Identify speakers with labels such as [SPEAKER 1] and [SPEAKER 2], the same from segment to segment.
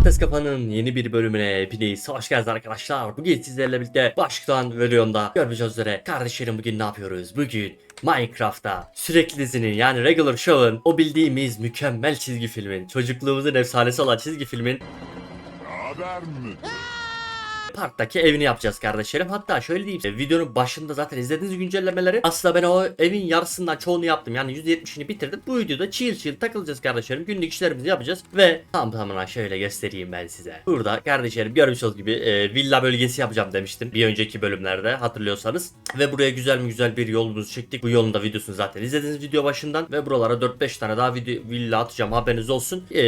[SPEAKER 1] Patates Kafan'ın yeni bir bölümüne hepiniz hoş geldiniz arkadaşlar. Bugün sizlerle birlikte başlıktan videomda görmüş üzere kardeşlerim bugün ne yapıyoruz? Bugün Minecraft'ta sürekli dizinin yani Regular Show'un o bildiğimiz mükemmel çizgi filmin, çocukluğumuzun efsanesi olan çizgi filmin
[SPEAKER 2] Haber mi?
[SPEAKER 1] Parktaki evini yapacağız kardeşlerim. Hatta şöyle diyeyim size videonun başında zaten izlediğiniz güncellemeleri aslında ben o evin yarısından çoğunu yaptım. Yani %70'ini bitirdim. Bu videoda chill chill takılacağız kardeşlerim. Günlük işlerimizi yapacağız ve tam tamına şöyle göstereyim ben size. Burada kardeşlerim görmüş olduğunuz gibi e, villa bölgesi yapacağım demiştim. Bir önceki bölümlerde hatırlıyorsanız. Ve buraya güzel mi güzel bir yolumuzu çektik. Bu yolun da videosunu zaten izlediniz video başından. Ve buralara 4-5 tane daha video, villa atacağım haberiniz olsun. E,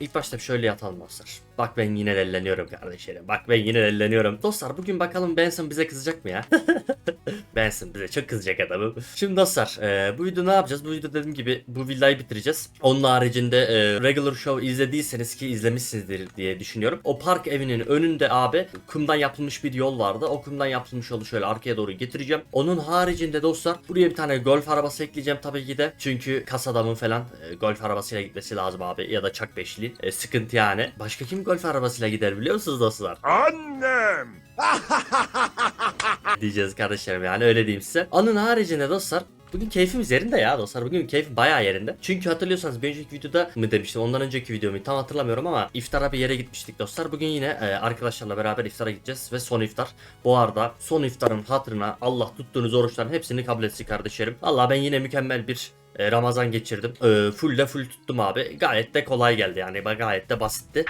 [SPEAKER 1] ilk başta şöyle yatalım dostlar. Bak ben yine delleniyorum kardeşlerim. Bak ben yine delleniyorum. Dostlar bugün bakalım Benson bize kızacak mı ya? Benson bize çok kızacak adamım. Şimdi dostlar e, bu video ne yapacağız? Bu video dediğim gibi bu villayı bitireceğiz. Onun haricinde e, Regular Show izlediyseniz ki izlemişsinizdir diye düşünüyorum. O park evinin önünde abi kumdan yapılmış bir yol vardı. O kumdan yapılmış yolu şöyle arkaya doğru getireceğim. Onun haricinde dostlar buraya bir tane golf arabası ekleyeceğim tabii ki de. Çünkü kas adamın falan e, golf arabasıyla gitmesi lazım abi. Ya da çak beşli. E, sıkıntı yani. Başka kim golf arabasıyla gider biliyor musunuz dostlar?
[SPEAKER 2] Annem!
[SPEAKER 1] diyeceğiz kardeşlerim yani öyle diyeyim size. Onun haricinde dostlar Bugün keyfimiz yerinde ya dostlar. Bugün keyfim bayağı yerinde. Çünkü hatırlıyorsanız bir önceki videoda mı demiştim ondan önceki videomu tam hatırlamıyorum ama iftara bir yere gitmiştik dostlar. Bugün yine e, arkadaşlarla beraber iftara gideceğiz ve son iftar. Bu arada son iftarın hatırına Allah tuttuğunuz oruçların hepsini kabul etsin kardeşlerim. Allah ben yine mükemmel bir e, Ramazan geçirdim. E, full de full tuttum abi. Gayet de kolay geldi yani gayet de basitti.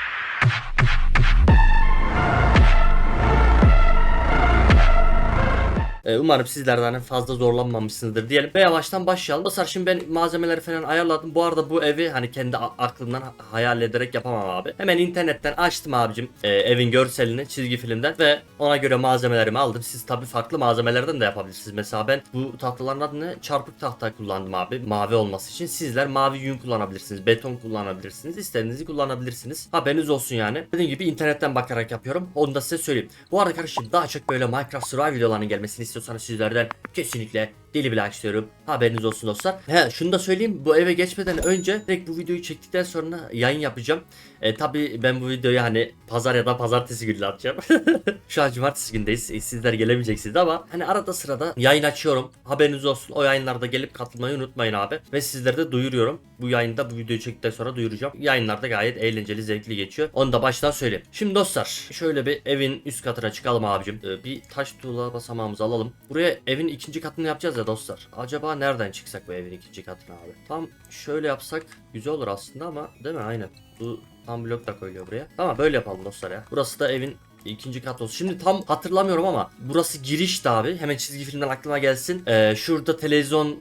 [SPEAKER 1] Ee, Umarım sizlerden hani fazla zorlanmamışsınızdır diyelim. Ve yavaştan başlayalım. Dostlar şimdi ben malzemeleri falan ayarladım. Bu arada bu evi hani kendi aklımdan ha- hayal ederek yapamam abi. Hemen internetten açtım abicim e, evin görselini çizgi filmden ve ona göre malzemelerimi aldım. Siz tabi farklı malzemelerden de yapabilirsiniz. Mesela ben bu tahtaların adı ne? Çarpık tahta kullandım abi. Mavi olması için. Sizler mavi yün kullanabilirsiniz. Beton kullanabilirsiniz. İstediğinizi kullanabilirsiniz. Haberiniz olsun yani. Dediğim gibi internetten bakarak yapıyorum. Onu da size söyleyeyim. Bu arada kardeşim daha çok böyle Minecraft Survival videolarının gelmesini istiyorsanız sizlerden kesinlikle deli bile istiyorum. Haberiniz olsun dostlar. He şunu da söyleyeyim. Bu eve geçmeden önce direkt bu videoyu çektikten sonra yayın yapacağım. E, tabi ben bu videoyu hani pazar ya da pazartesi günü atacağım. Şu an cumartesi gündeyiz. E, sizler gelemeyeceksiniz ama hani arada sırada yayın açıyorum. Haberiniz olsun. O yayınlarda gelip katılmayı unutmayın abi. Ve sizlere de duyuruyorum. Bu yayında bu videoyu çektikten sonra duyuracağım. Yayınlarda gayet eğlenceli, zevkli geçiyor. Onu da baştan söyleyeyim. Şimdi dostlar şöyle bir evin üst katına çıkalım abicim. Ee, bir taş tuğla basamağımızı alalım. Buraya evin ikinci katını yapacağız ya dostlar. Acaba nereden çıksak bu evin ikinci katına abi? Tam şöyle yapsak güzel olur aslında ama değil mi? Aynen. Bu tam blok da koyuluyor buraya. Tamam böyle yapalım dostlar ya. Burası da evin ikinci kat olsun. Şimdi tam hatırlamıyorum ama burası girişti abi. Hemen çizgi filmden aklıma gelsin. Ee, şurada televizyon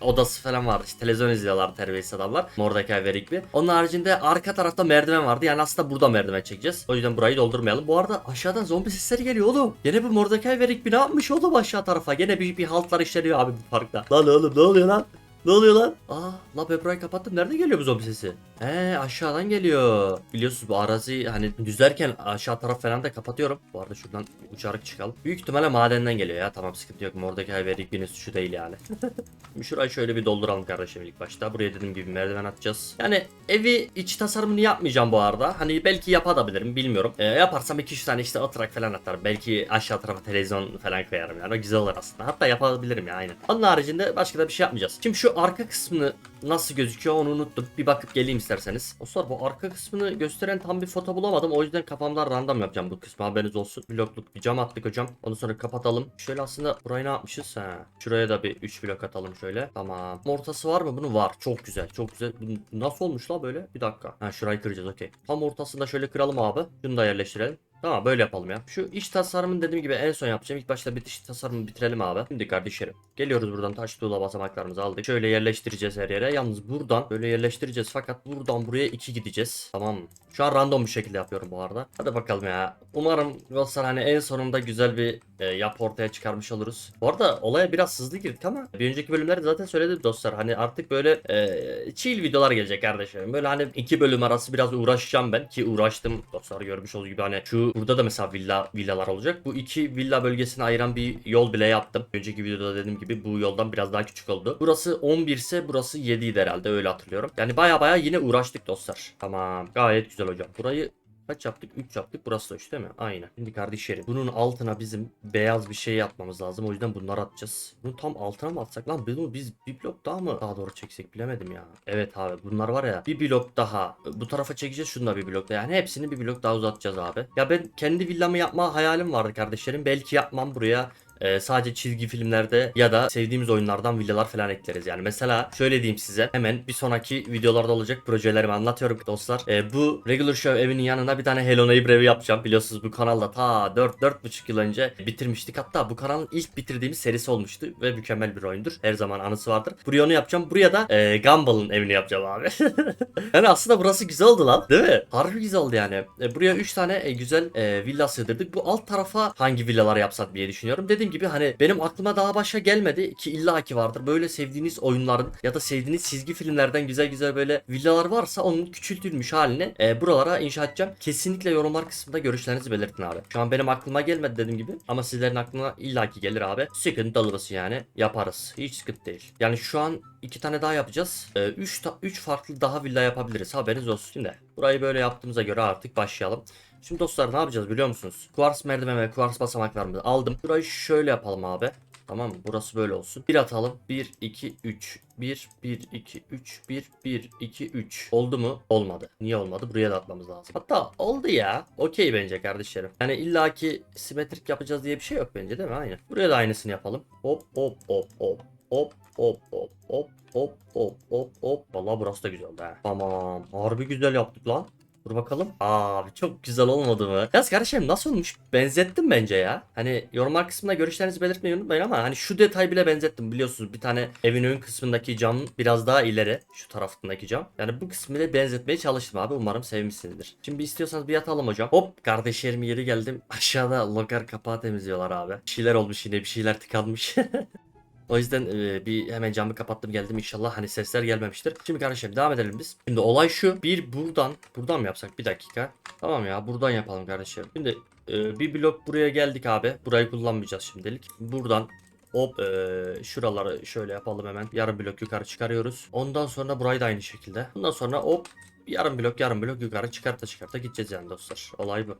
[SPEAKER 1] odası falan vardı. İşte televizyon izliyorlar terbiyesiz adamlar. Mordecai ve Rigby. Onun haricinde arka tarafta merdiven vardı. Yani aslında burada merdiven çekeceğiz. O yüzden burayı doldurmayalım. Bu arada aşağıdan zombi sesleri geliyor oğlum. Gene bu Mordecai ve Rigby ne yapmış oğlum aşağı tarafa? Gene bir, bir haltlar işleniyor abi bu parkta. Lan oğlum ne oluyor lan? Ne oluyor lan? Aa, la ben burayı kapattım. Nereden geliyor bu zombi sesi? He aşağıdan geliyor. Biliyorsunuz bu arazi hani düzlerken aşağı taraf falan da kapatıyorum. Bu arada şuradan uçarak çıkalım. Büyük ihtimalle madenden geliyor ya. Tamam sıkıntı yok. Mordecai ve Rigby'nin suçu değil yani. Şurayı şöyle bir dolduralım kardeşim ilk başta. Buraya dediğim gibi merdiven atacağız. Yani evi iç tasarımını yapmayacağım bu arada. Hani belki yapabilirim bilmiyorum. Ee, yaparsam 2-3 tane işte oturak falan atarım. Belki aşağı tarafa televizyon falan koyarım yani. O güzel olur aslında. Hatta yapabilirim ya aynen. Onun haricinde başka da bir şey yapmayacağız. Şimdi şu arka kısmını nasıl gözüküyor onu unuttum. Bir bakıp geleyim isterseniz. Dostlar bu arka kısmını gösteren tam bir foto bulamadım. O yüzden kafamda random yapacağım bu kısmı. Haberiniz olsun. Blokluk bir cam attık hocam. Ondan sonra kapatalım. Şöyle aslında burayı ne yapmışız? Ha. Şuraya da bir 3 blok atalım şöyle. Tamam. Ortası var mı? Bunun var. Çok güzel. Çok güzel. Bu nasıl olmuş la böyle? Bir dakika. Ha şurayı kıracağız. Okey. Tam ortasında şöyle kıralım abi. Şunu da yerleştirelim. Tamam böyle yapalım ya. Şu iç tasarımını dediğim gibi en son yapacağım. İlk başta bir iç tasarımı bitirelim abi. Şimdi kardeşlerim. Geliyoruz buradan taş tuğla basamaklarımızı aldık. Şöyle yerleştireceğiz her yere. Yalnız buradan böyle yerleştireceğiz. Fakat buradan buraya 2 gideceğiz. Tamam? Şu an random bir şekilde yapıyorum bu arada. Hadi bakalım ya. Umarım dostlar hani en sonunda güzel bir e, yap ortaya çıkarmış oluruz. Bu arada olaya biraz hızlı girdik ama bir önceki bölümlerde zaten söyledim dostlar. Hani artık böyle e, chill videolar gelecek kardeşlerim. Böyle hani iki bölüm arası biraz uğraşacağım ben ki uğraştım dostlar görmüş olduğunuz gibi hani şu burada da mesela villa villalar olacak. Bu iki villa bölgesini ayıran bir yol bile yaptım. Önceki videoda dediğim gibi bu yoldan biraz daha küçük oldu. Burası 11 ise burası 7 idi herhalde öyle hatırlıyorum. Yani baya baya yine uğraştık dostlar. Tamam gayet güzel hocam. Burayı Kaç yaptık? 3 yaptık. Burası da 3 değil mi? Aynen. Şimdi kardeşlerim bunun altına bizim beyaz bir şey yapmamız lazım. O yüzden bunları atacağız. Bunu tam altına mı atsak lan? Bunu biz bir blok daha mı daha doğru çeksek bilemedim ya. Evet abi bunlar var ya bir blok daha. Bu tarafa çekeceğiz şunu da bir blok daha. Yani hepsini bir blok daha uzatacağız abi. Ya ben kendi villamı yapma hayalim vardı kardeşlerim. Belki yapmam buraya ee, sadece çizgi filmlerde ya da sevdiğimiz oyunlardan villalar falan ekleriz. Yani mesela şöyle diyeyim size hemen bir sonraki videolarda olacak projelerimi anlatıyorum dostlar. Ee, bu Regular Show evinin yanına bir tane Hello Neighbor evi yapacağım. Biliyorsunuz bu kanalda ta 4 4,5 yıl önce bitirmiştik. Hatta bu kanalın ilk bitirdiğimiz serisi olmuştu ve mükemmel bir oyundur. Her zaman anısı vardır. Buraya onu yapacağım. Buraya da e, Gumball'ın evini yapacağım abi. yani aslında burası güzel oldu lan. Değil mi? Harbi güzel oldu yani. E, buraya 3 tane e, güzel e, villa sığdırdık. Bu alt tarafa hangi villalar yapsak diye düşünüyorum. Dediğim gibi hani benim aklıma daha başka gelmedi ki illa ki vardır. Böyle sevdiğiniz oyunların ya da sevdiğiniz çizgi filmlerden güzel güzel böyle villalar varsa onun küçültülmüş halini e, buralara inşa edeceğim. Kesinlikle yorumlar kısmında görüşlerinizi belirtin abi. Şu an benim aklıma gelmedi dediğim gibi ama sizlerin aklına illaki gelir abi. Sıkıntı alırız yani yaparız. Hiç sıkıntı değil. Yani şu an iki tane daha yapacağız. 3 3 farklı daha villa yapabiliriz. Haberiniz olsun. Şimdi burayı böyle yaptığımıza göre artık başlayalım. Şimdi dostlar ne yapacağız biliyor musunuz? Kuvars merdiven ve kuvars basamaklarımızı aldım. Burayı şöyle yapalım abi. Tamam mı? Burası böyle olsun. Bir atalım. 1, 2, 3. 1, 1, 2, 3, 1, 1, 2, 3. Oldu mu? Olmadı. Niye olmadı? Buraya da atmamız lazım. Hatta oldu ya. Okey bence kardeşlerim. Yani illaki simetrik yapacağız diye bir şey yok bence değil mi? Aynen. Buraya da aynısını yapalım. Hop hop hop hop. Hop hop hop hop hop hop hop hop. Vallahi burası da güzel oldu ha. Tamam. Harbi güzel yaptık lan. Dur bakalım. Abi çok güzel olmadı mı? Yaz kardeşim nasıl olmuş? Benzettim bence ya. Hani yorumlar kısmında görüşlerinizi belirtmeyi unutmayın ama hani şu detay bile benzettim biliyorsunuz. Bir tane evin ön kısmındaki cam biraz daha ileri. Şu tarafındaki cam. Yani bu kısmı bile benzetmeye çalıştım abi. Umarım sevmişsinizdir. Şimdi istiyorsanız bir yatalım hocam. Hop kardeşlerim yeri geldim. Aşağıda lokar kapağı temizliyorlar abi. Bir şeyler olmuş yine bir şeyler tıkanmış. O yüzden e, bir hemen camı kapattım geldim inşallah hani sesler gelmemiştir. Şimdi kardeşim devam edelim biz. Şimdi olay şu. Bir buradan buradan mı yapsak bir dakika. Tamam ya buradan yapalım kardeşim. Şimdi e, bir blok buraya geldik abi. Burayı kullanmayacağız şimdilik. Buradan Hop e, şuraları şöyle yapalım hemen. Yarım blok yukarı çıkarıyoruz. Ondan sonra burayı da aynı şekilde. Bundan sonra hop yarım blok yarım blok yukarı çıkarta çıkarta gideceğiz yani dostlar. Olay bu.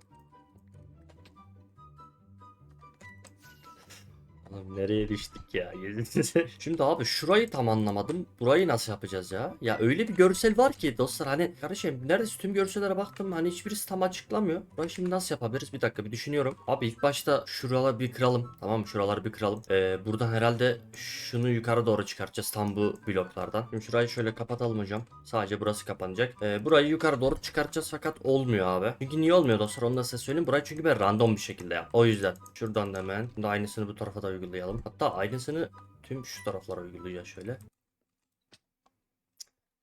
[SPEAKER 1] Lan nereye düştük ya? Şimdi abi şurayı tam anlamadım. Burayı nasıl yapacağız ya? Ya öyle bir görsel var ki dostlar hani kardeşim neredeyse tüm görsellere baktım hani hiçbirisi tam açıklamıyor. Burayı şimdi nasıl yapabiliriz? Bir dakika bir düşünüyorum. Abi ilk başta şuraları bir kıralım. Tamam mı? Şuraları bir kıralım. Ee, buradan herhalde şunu yukarı doğru çıkartacağız tam bu bloklardan. Şimdi şurayı şöyle kapatalım hocam. Sadece burası kapanacak. Ee, burayı yukarı doğru çıkartacağız fakat olmuyor abi. Çünkü niye olmuyor dostlar? Onu da size söyleyeyim. Burayı çünkü ben random bir şekilde yap. O yüzden. Şuradan da hemen. Şimdi aynısını bu tarafa da uygulayalım. Hatta aynısını tüm şu taraflara uygulayacağız şöyle.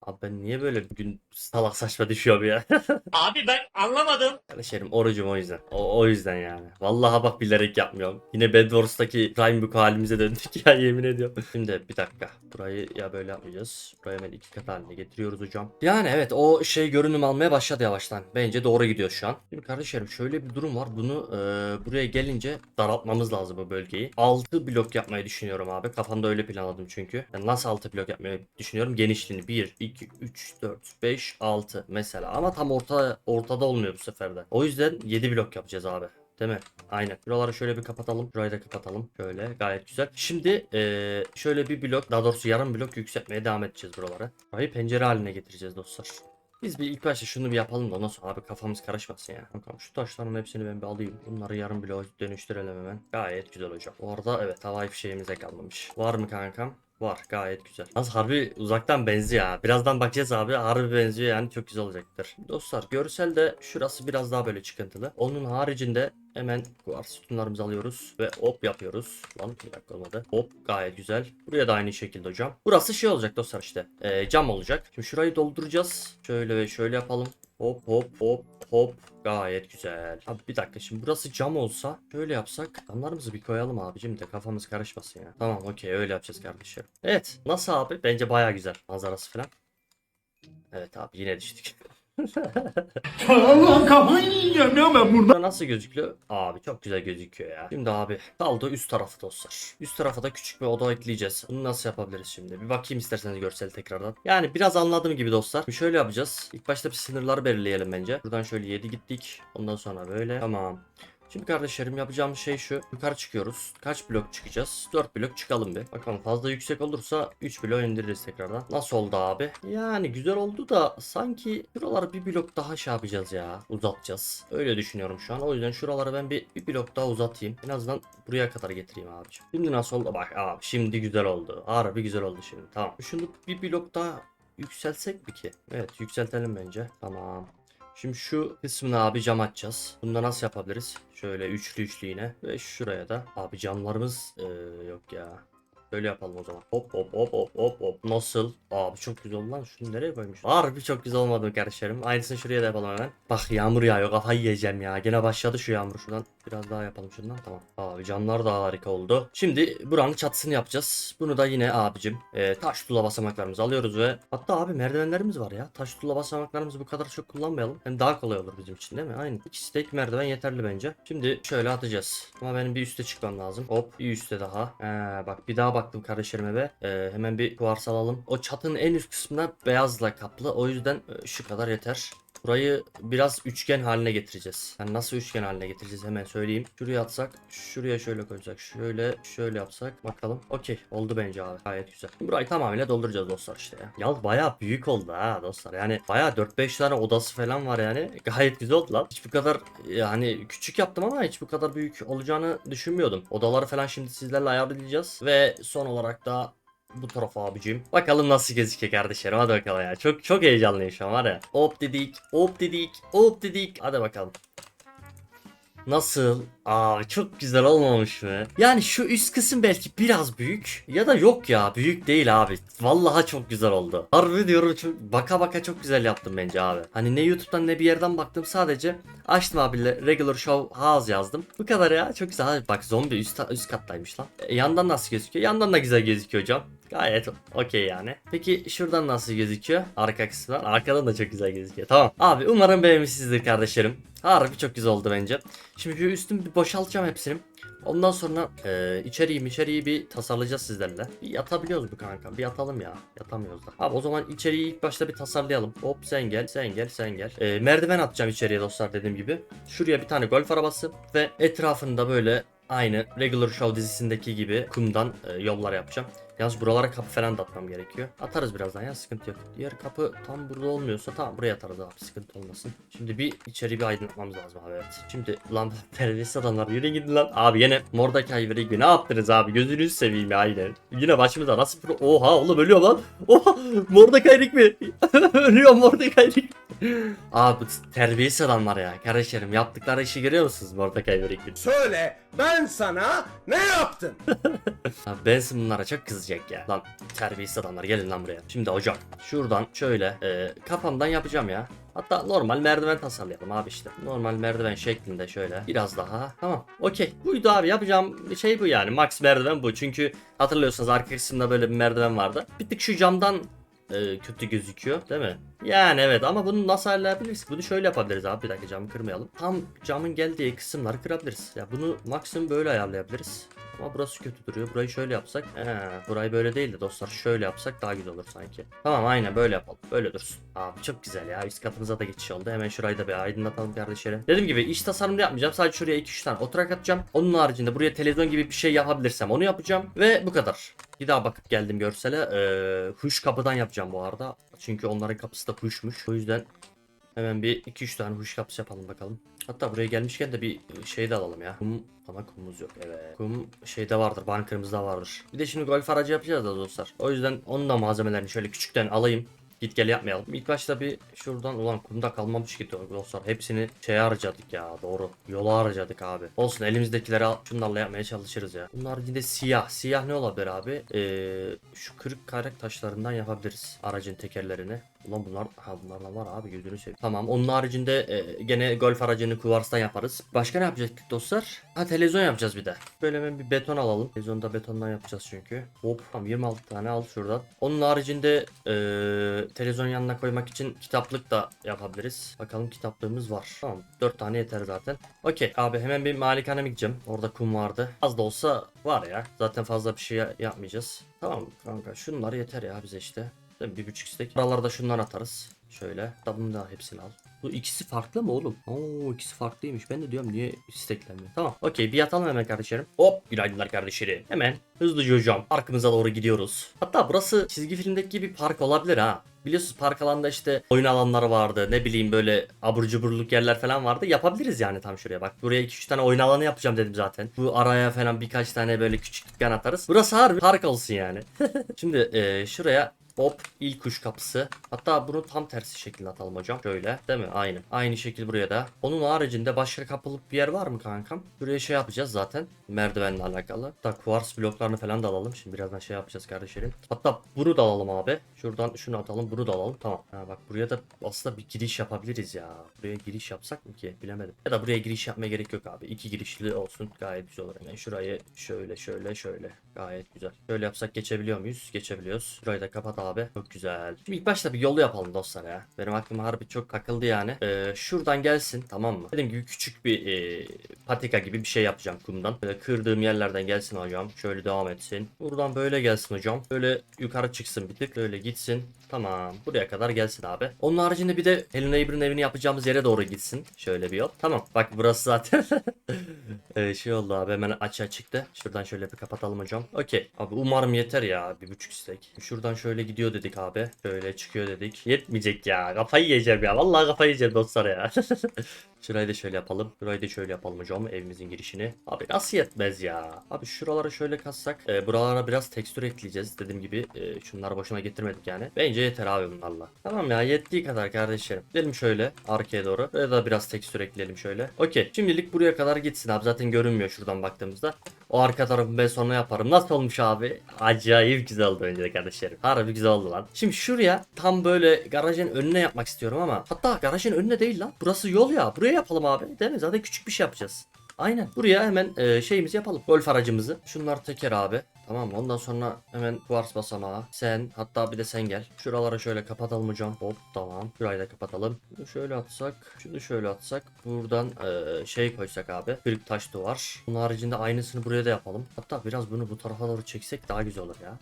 [SPEAKER 1] Abi ben niye böyle bugün salak saçma düşüyorum ya?
[SPEAKER 3] Abi ben anlamadım.
[SPEAKER 1] Kardeşlerim orucum o yüzden. O, o yüzden yani. Vallahi bak bilerek yapmıyorum. Yine Bed Wars'taki Prime Book halimize döndük ya yemin ediyorum. Şimdi bir dakika. Burayı ya böyle yapmayacağız. Burayı hemen iki kat haline getiriyoruz hocam. Yani evet o şey görünüm almaya başladı yavaştan. Bence doğru gidiyor şu an. Şimdi kardeşlerim şöyle bir durum var. Bunu e, buraya gelince daraltmamız lazım bu bölgeyi. 6 blok yapmayı düşünüyorum abi. Kafamda öyle planladım çünkü. Yani nasıl 6 blok yapmayı düşünüyorum? Genişliğini 1, 2, 3, 4, 5, 6 mesela. Ama tam orta ortada olmuyor bu seferde. O yüzden 7 blok yapacağız abi. Değil mi? Aynen. Buraları şöyle bir kapatalım. Burayı da kapatalım. Şöyle gayet güzel. Şimdi eee, şöyle bir blok daha doğrusu yarım blok yükseltmeye devam edeceğiz buralara. Burayı pencere haline getireceğiz dostlar. Biz bir ilk başta şunu bir yapalım da ondan sonra abi kafamız karışmasın ya. Bakalım şu taşların hepsini ben bir alayım. Bunları yarım bloğa dönüştürelim hemen. Gayet güzel hocam. Bu arada evet havai fişeğimize kalmamış. Var mı kankam? Var gayet güzel. Az harbi uzaktan benziyor ha. Birazdan bakacağız abi. Harbi benziyor yani çok güzel olacaktır. Dostlar görselde şurası biraz daha böyle çıkıntılı. Onun haricinde hemen kuvars sütunlarımızı alıyoruz ve hop yapıyoruz. Lan bir dakika olmadı. Hop gayet güzel. Buraya da aynı şekilde hocam. Burası şey olacak dostlar işte. Ee, cam olacak. Şimdi şurayı dolduracağız. Şöyle ve şöyle yapalım. Hop hop hop hop. Gayet güzel. Abi bir dakika şimdi burası cam olsa şöyle yapsak. Camlarımızı bir koyalım abicim de kafamız karışmasın ya. Tamam okey öyle yapacağız kardeşim. Evet nasıl abi? Bence baya güzel manzarası falan. Evet abi yine düştük.
[SPEAKER 4] Allah kafayı yiyeceğim ya ben. Burada
[SPEAKER 1] nasıl gözüküyor? Abi çok güzel gözüküyor ya. Şimdi abi kaldı üst tarafı dostlar. Üst tarafa da küçük bir oda ekleyeceğiz. Bunu nasıl yapabiliriz şimdi? Bir bakayım isterseniz görsel tekrardan. Yani biraz anladığım gibi dostlar. Şimdi şöyle yapacağız. İlk başta bir sınırları belirleyelim bence. Buradan şöyle 7 gittik. Ondan sonra böyle. Tamam. Şimdi kardeşlerim yapacağımız şey şu. Yukarı çıkıyoruz. Kaç blok çıkacağız? 4 blok çıkalım bir. Bakalım fazla yüksek olursa 3 blok indiririz tekrardan. Nasıl oldu abi? Yani güzel oldu da sanki şuraları bir blok daha şey yapacağız ya. Uzatacağız. Öyle düşünüyorum şu an. O yüzden şuraları ben bir, bir blok daha uzatayım. En azından buraya kadar getireyim abiciğim. Şimdi nasıl oldu? Bak abi şimdi güzel oldu. Harbi güzel oldu şimdi. Tamam. Şunu bir blok daha yükseltsek mi ki? Evet yükseltelim bence. Tamam. Şimdi şu kısmını abi cam açacağız. Bunu da nasıl yapabiliriz? Şöyle üçlü üçlü yine. Ve şuraya da. Abi camlarımız eee, yok ya. Böyle yapalım o zaman. Hop hop hop hop hop hop. Nasıl? Abi çok güzel lan. Şunu nereye koymuş? Harbi çok güzel olmadı kardeşlerim? Aynısını şuraya da yapalım hemen. Bak yağmur yağıyor. Kafayı yiyeceğim ya. Gene başladı şu yağmur. Şuradan biraz daha yapalım şundan. Tamam. Abi camlar da harika oldu. Şimdi buranın çatısını yapacağız. Bunu da yine abicim e, taş tuğla basamaklarımızı alıyoruz ve hatta abi merdivenlerimiz var ya. Taş tuğla basamaklarımızı bu kadar çok kullanmayalım. Hem daha kolay olur bizim için değil mi? Aynı. İki stek merdiven yeterli bence. Şimdi şöyle atacağız. Ama benim bir üste çıkmam lazım. Hop bir üste daha. He, bak bir daha baktım kardeşlerime ve e, hemen bir kuvars alalım. O çatının en üst kısmına beyazla kaplı. O yüzden e, şu kadar yeter. Burayı biraz üçgen haline getireceğiz. Yani nasıl üçgen haline getireceğiz hemen söyleyeyim. Şuraya atsak, şuraya şöyle koysak, şöyle şöyle yapsak. Bakalım. Okey oldu bence abi. Gayet güzel. Burayı tamamıyla dolduracağız dostlar işte ya. Yalnız bayağı büyük oldu ha dostlar. Yani bayağı 4-5 tane odası falan var yani. Gayet güzel oldu lan. Hiç bu kadar yani küçük yaptım ama hiç bu kadar büyük olacağını düşünmüyordum. Odaları falan şimdi sizlerle ayarlayacağız. Ve son olarak da bu tarafa abicim. Bakalım nasıl gözüküyor kardeşlerim. Hadi bakalım ya. Çok çok heyecanlıyım şu an var ya. Hop dedik. Hop dedik. Hop dedik. Hadi bakalım. Nasıl? Aa çok güzel olmamış mı? Yani şu üst kısım belki biraz büyük ya da yok ya büyük değil abi. Vallahi çok güzel oldu. Harbi diyorum çok baka baka çok güzel yaptım bence abi. Hani ne YouTube'dan ne bir yerden baktım sadece açtım abi regular show house yazdım. Bu kadar ya çok güzel. Bak zombi üst, üst kattaymış lan. E, yandan nasıl gözüküyor? Yandan da güzel gözüküyor hocam. Gayet okey yani. Peki şuradan nasıl gözüküyor? Arka kısmından. Arkadan da çok güzel gözüküyor. Tamam. Abi umarım beğenmişsinizdir kardeşlerim. Harbi çok güzel oldu bence. Şimdi şu üstümü bir boşaltacağım hepsini. Ondan sonra e, içeriği içeriği bir tasarlayacağız sizlerle. Bir yatabiliyoruz bu kanka. Bir yatalım ya. Yatamıyoruz da. Abi o zaman içeriği ilk başta bir tasarlayalım. Hop sen gel, sen gel, sen gel. E, merdiven atacağım içeriye dostlar dediğim gibi. Şuraya bir tane golf arabası ve etrafında böyle aynı Regular Show dizisindeki gibi kumdan e, yollar yapacağım. Yalnız buralara kapı falan da atmam gerekiyor. Atarız birazdan ya sıkıntı yok. Diğer kapı tam burada olmuyorsa tamam buraya atarız abi sıkıntı olmasın. Şimdi bir içeri bir aydınlatmamız lazım abi evet. Şimdi lan terbiyesiz adamlar yürü gidin lan. Abi yine Mordecai ve Rigby ne yaptınız abi gözünüzü seveyim ya yine. Yine başımıza nasıl pro... Oha oğlum ölüyor lan. Oha Mordecai Rigby. ölüyor Mordecai Rigby. Abi bu terbiyesiz adamlar ya. Kardeşlerim yaptıkları işi görüyor musunuz Mordecai Rigby?
[SPEAKER 5] Söyle ben sana ne yaptım?
[SPEAKER 1] Abi Benson bunlara çok kızacak ya. Lan terbiyesiz adamlar gelin lan buraya. Şimdi hocam şuradan şöyle e, kafamdan yapacağım ya. Hatta normal merdiven tasarlayalım abi işte. Normal merdiven şeklinde şöyle. Biraz daha. Tamam. Okey. Buydu abi yapacağım şey bu yani. Max merdiven bu. Çünkü hatırlıyorsanız arka kısımda böyle bir merdiven vardı. Bir tık şu camdan e, kötü gözüküyor değil mi? Yani evet ama bunu nasıl ayarlayabiliriz? Bunu şöyle yapabiliriz abi bir dakika camı kırmayalım. Tam camın geldiği kısımları kırabiliriz. Ya bunu maksimum böyle ayarlayabiliriz. Ama burası kötü duruyor. Burayı şöyle yapsak. He, burayı böyle değil de dostlar şöyle yapsak daha güzel olur sanki. Tamam aynen böyle yapalım. Böyle dursun. Abi çok güzel ya. Üst katımıza da geçiş oldu. Hemen şurayı da bir aydınlatalım kardeşlerim. Dediğim gibi iç tasarımda yapmayacağım. Sadece şuraya 2-3 tane oturak atacağım. Onun haricinde buraya televizyon gibi bir şey yapabilirsem onu yapacağım. Ve bu kadar. Bir daha bakıp geldim görsele. Ee, huş kapıdan yapacağım bu arada. Çünkü onların kapısı da huşmuş. O yüzden hemen bir 2-3 tane huş kapısı yapalım bakalım. Hatta buraya gelmişken de bir şey de alalım ya. Kum ama kumumuz yok evet. Kum şeyde vardır bankamızda vardır. Bir de şimdi golf aracı yapacağız da dostlar. O yüzden onun da malzemelerini şöyle küçükten alayım. Git gel yapmayalım. İlk başta bir şuradan ulan kumda kalmamış ki dostlar. Hepsini şeye harcadık ya doğru. Yola harcadık abi. Olsun elimizdekileri al, şunlarla yapmaya çalışırız ya. Bunlar yine siyah. Siyah ne olabilir abi? Ee, şu kırık kayrak taşlarından yapabiliriz aracın tekerlerini. Ulan bunlar ha bunlarla var abi gözünü seveyim. Tamam onun haricinde e, gene golf aracını kuvarstan yaparız. Başka ne yapacaktık dostlar? Ha televizyon yapacağız bir de. Böyle hemen bir beton alalım. Televizyonu da betondan yapacağız çünkü. Hop tamam 26 tane al şuradan. Onun haricinde e, televizyon yanına koymak için kitaplık da yapabiliriz. Bakalım kitaplığımız var. Tamam 4 tane yeter zaten. Okey abi hemen bir malikaneme gideceğim. Orada kum vardı. Az da olsa var ya. Zaten fazla bir şey ya- yapmayacağız. Tamam kanka şunlar yeter ya bize işte. Değil? Bir buçuk istek. Buralarda şundan atarız. Şöyle. Tabii da hepsini al. Bu ikisi farklı mı oğlum? Oo ikisi farklıymış. Ben de diyorum niye isteklenmiyor. Tamam. Okey bir yatalım hemen kardeşlerim. Hop günaydınlar kardeşlerim. Hemen hızlıca hocam. Parkımıza doğru gidiyoruz. Hatta burası çizgi filmdeki gibi park olabilir ha. Biliyorsunuz park alanda işte oyun alanları vardı. Ne bileyim böyle abur cuburluk yerler falan vardı. Yapabiliriz yani tam şuraya bak. Buraya 2-3 tane oyun alanı yapacağım dedim zaten. Bu araya falan birkaç tane böyle küçük dükkan atarız. Burası harbi park olsun yani. Şimdi e, şuraya Hop ilk kuş kapısı. Hatta bunu tam tersi şekilde atalım hocam. Şöyle değil mi? Aynı. Aynı şekil buraya da. Onun haricinde başka kapılık bir yer var mı kankam? Buraya şey yapacağız zaten. Merdivenle alakalı. Hatta kuvars bloklarını falan da alalım. Şimdi birazdan şey yapacağız kardeşlerim. Hatta bunu da alalım abi. Şuradan şunu atalım bunu da alalım. Tamam. Ha, bak buraya da aslında bir giriş yapabiliriz ya. Buraya giriş yapsak mı ki? Bilemedim. Ya da buraya giriş yapmaya gerek yok abi. İki girişli olsun. Gayet güzel olur. Hemen şurayı şöyle şöyle şöyle. Gayet güzel. Böyle yapsak geçebiliyor muyuz? Geçebiliyoruz. Şurayı da kapat abi. Çok güzel. Şimdi ilk başta bir yolu yapalım dostlar ya. Benim aklım harbi çok takıldı yani. Ee, şuradan gelsin tamam mı? Dediğim gibi küçük bir e, patika gibi bir şey yapacağım kumdan. Böyle kırdığım yerlerden gelsin hocam. Şöyle devam etsin. Buradan böyle gelsin hocam. Böyle yukarı çıksın bir tık. Böyle gitsin. Tamam. Buraya kadar gelsin abi. Onun haricinde bir de Helen Neighbor'ın evini yapacağımız yere doğru gitsin. Şöyle bir yol. Tamam. Bak burası zaten ee, şey oldu abi hemen açığa çıktı. Şuradan şöyle bir kapatalım hocam. Okey. Abi umarım yeter ya. Bir buçuk istek. Şuradan şöyle gidiyor dedik abi. Şöyle çıkıyor dedik. Yetmeyecek ya. Kafayı yiyeceğim ya. Vallahi kafayı yiyeceğim dostlar ya. Şurayı da şöyle yapalım. Burayı da şöyle yapalım hocam. Evimizin girişini. Abi nasıl yetmez ya? Abi şuralara şöyle kassak. E, buralara biraz tekstür ekleyeceğiz. Dediğim gibi e, şunları boşuna getirmedik yani. Bence yeter abi bunlarla. Tamam ya yettiği kadar kardeşlerim. Gidelim şöyle arkaya doğru. Buraya da biraz tekstür ekleyelim şöyle. Okey. Şimdilik buraya kadar gitsin abi. Zaten görünmüyor şuradan baktığımızda. O arka tarafı ben sonra yaparım. Nasıl olmuş abi? Acayip güzel oldu önce de kardeşlerim. Harbi güzel oldu lan. Şimdi şuraya tam böyle garajın önüne yapmak istiyorum ama. Hatta garajın önüne değil lan. Burası yol ya. Buraya yapalım abi. Değil mi? Zaten küçük bir şey yapacağız. Aynen. Buraya hemen e, şeyimizi yapalım. Golf aracımızı. Şunlar teker abi. Tamam? Ondan sonra hemen kuvars basamağı. Sen hatta bir de sen gel. Şuraları şöyle kapatalım hocam. Hop tamam. Şurayı da kapatalım. Şunu şöyle atsak. Şunu şöyle atsak. Buradan e, şey koysak abi. Kırık taş duvar. Bunun haricinde aynısını buraya da yapalım. Hatta biraz bunu bu tarafa doğru çeksek daha güzel olur ya.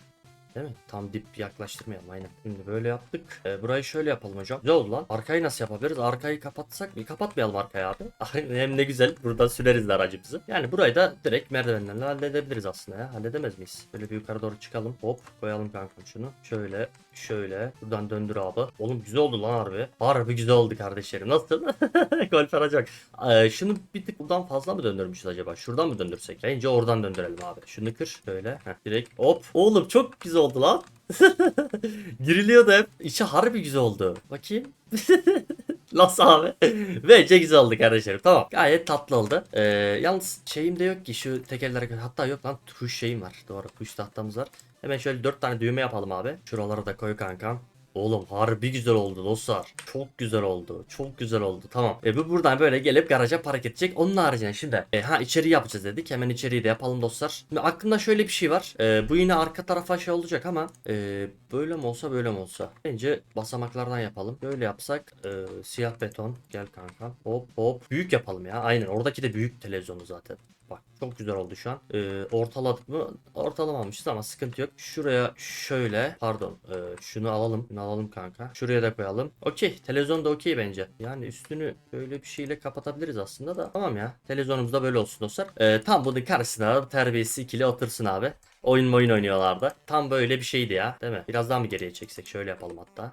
[SPEAKER 1] Değil mi? Tam dip yaklaştırmayalım aynen. Şimdi böyle yaptık. Ee, burayı şöyle yapalım hocam. Güzel oldu lan. Arkayı nasıl yapabiliriz? Arkayı kapatsak mı? Kapatmayalım arkayı abi. Hem ne güzel. Buradan süreriz aracımızı. Yani burayı da direkt merdivenlerle halledebiliriz aslında ya. Halledemez miyiz? Böyle bir yukarı doğru çıkalım. Hop koyalım kankam şunu. Şöyle şöyle. Buradan döndür abi. Oğlum güzel oldu lan harbi. Harbi güzel oldu kardeşlerim. Nasıl? Golf aracı bak. Ee, şunu bir tık buradan fazla mı döndürmüşüz acaba? Şuradan mı döndürsek? Bence oradan döndürelim abi. Şunu kır. Şöyle. Heh, direkt. Hop. Oğlum çok güzel oldu lan. Giriliyordu hep. İçi harbi güzel oldu. Bakayım. Nasıl abi? Bence güzel oldu kardeşlerim. Tamam. Gayet tatlı oldu. Ee, yalnız şeyim de yok ki şu tekerlere hatta yok lan tuş şeyim var. Doğru tuş tahtamız var. Hemen şöyle 4 tane düğme yapalım abi. Şuralara da koy kankam. Oğlum harbi güzel oldu dostlar. Çok güzel oldu. Çok güzel oldu. Tamam. E bu buradan böyle gelip garaja park edecek. Onun haricinde şimdi e, ha içeriği yapacağız dedik. Hemen içeriği de yapalım dostlar. Şimdi aklımda şöyle bir şey var. E, bu yine arka tarafa şey olacak ama e, böyle mi olsa böyle mi olsa. Bence basamaklardan yapalım. Böyle yapsak e, siyah beton. Gel kankam. Hop hop. Büyük yapalım ya. Aynen. Oradaki de büyük televizyonu zaten. Bak çok güzel oldu şu an. Ee, ortaladık mı? Ortalamamışız ama sıkıntı yok. Şuraya şöyle pardon ee, şunu alalım. Şunu alalım kanka. Şuraya da koyalım. Okey. Televizyon da okey bence. Yani üstünü böyle bir şeyle kapatabiliriz aslında da. Tamam ya. Televizyonumuz da böyle olsun dostlar. Ee, tam bunun karşısına terbiyesi ikili otursun abi. Oyun oyun oynuyorlardı. Tam böyle bir şeydi ya. Değil mi? Biraz daha mı geriye çeksek? Şöyle yapalım hatta.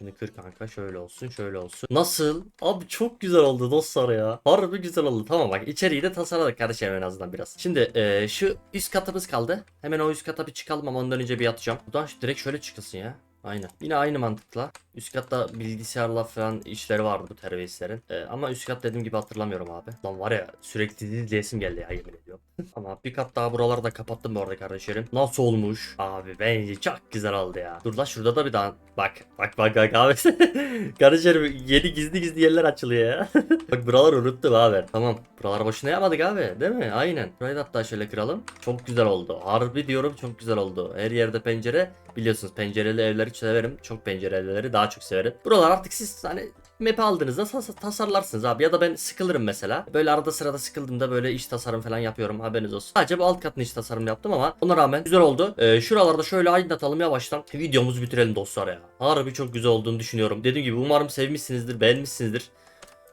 [SPEAKER 1] Şimdi kır kanka şöyle olsun şöyle olsun. Nasıl? Abi çok güzel oldu dostlar ya. Harbi güzel oldu. Tamam bak içeriği de tasarladık kardeşim en azından biraz. Şimdi e, şu üst katımız kaldı. Hemen o üst kata bir çıkalım ama ondan önce bir yatacağım. Buradan direkt şöyle çıkılsın ya. Aynen. Yine aynı mantıkla. Üst katta bilgisayarla falan işleri vardı bu terbiyesizlerin. Ee, ama üst kat dediğim gibi hatırlamıyorum abi. Lan var ya sürekli dilesim geldi ya yemin ediyorum. ama bir kat daha buraları da kapattım bu arada kardeşlerim. Nasıl olmuş? Abi bence çok güzel oldu ya. Dur lan şurada da bir daha bak bak bak bak abi. kardeşlerim yeni gizli gizli yerler açılıyor ya. bak buraları unuttum abi. Tamam buraları boşuna yapmadık abi değil mi? Aynen. Burayı da hatta şöyle kıralım. Çok güzel oldu. Harbi diyorum çok güzel oldu. Her yerde pencere. Biliyorsunuz pencereli evleri severim. Çok pencereli evleri daha çok severim. Buralar artık siz hani map'i aldığınızda tas- tasarlarsınız abi. Ya da ben sıkılırım mesela. Böyle arada sırada sıkıldığımda böyle iş tasarım falan yapıyorum haberiniz olsun. Sadece bu alt katın iç tasarım yaptım ama ona rağmen güzel oldu. Ee, şuralarda şöyle aydınlatalım yavaştan. Videomuzu bitirelim dostlar ya. Harbi çok güzel olduğunu düşünüyorum. Dediğim gibi umarım sevmişsinizdir, beğenmişsinizdir.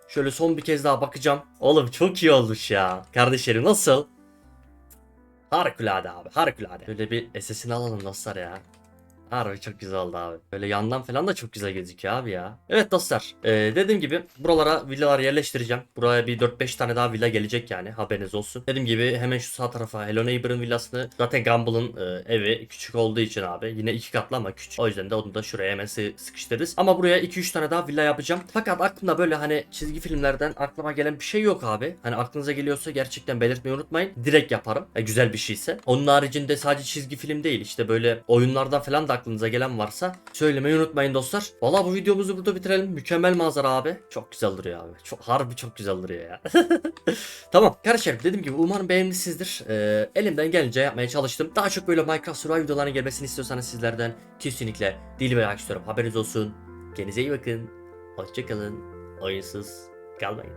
[SPEAKER 1] Şöyle son bir kez daha bakacağım. Oğlum çok iyi olmuş ya. Kardeşlerim nasıl? Harikulade abi harikulade. Böyle bir SS'ini alalım dostlar ya. Harbi çok güzel oldu abi. Böyle yandan falan da çok güzel gözüküyor abi ya. Evet dostlar. ee, dediğim gibi buralara villalar yerleştireceğim. Buraya bir 4-5 tane daha villa gelecek yani haberiniz olsun. Dediğim gibi hemen şu sağ tarafa Hello Neighbor'ın villasını zaten Gumball'ın e, evi küçük olduğu için abi. Yine iki katlı ama küçük. O yüzden de onu da şuraya hemen sı- sıkıştırırız. Ama buraya 2-3 tane daha villa yapacağım. Fakat aklımda böyle hani çizgi filmlerden aklıma gelen bir şey yok abi. Hani aklınıza geliyorsa gerçekten belirtmeyi unutmayın. Direkt yaparım. E, güzel bir şeyse. Onun haricinde sadece çizgi film değil. işte böyle oyunlardan falan da aklınıza gelen varsa söylemeyi unutmayın dostlar. Valla bu videomuzu burada bitirelim. Mükemmel manzara abi. Çok güzel duruyor abi. Çok harbi çok güzel duruyor ya. tamam kardeşlerim dediğim gibi umarım beğenmişsinizdir. Ee, elimden gelince yapmaya çalıştım. Daha çok böyle Minecraft Survival videolarının gelmesini istiyorsanız sizlerden kesinlikle dil ve istiyorum. Haberiniz olsun. Kendinize iyi bakın. Hoşçakalın. Oyunsuz kalmayın.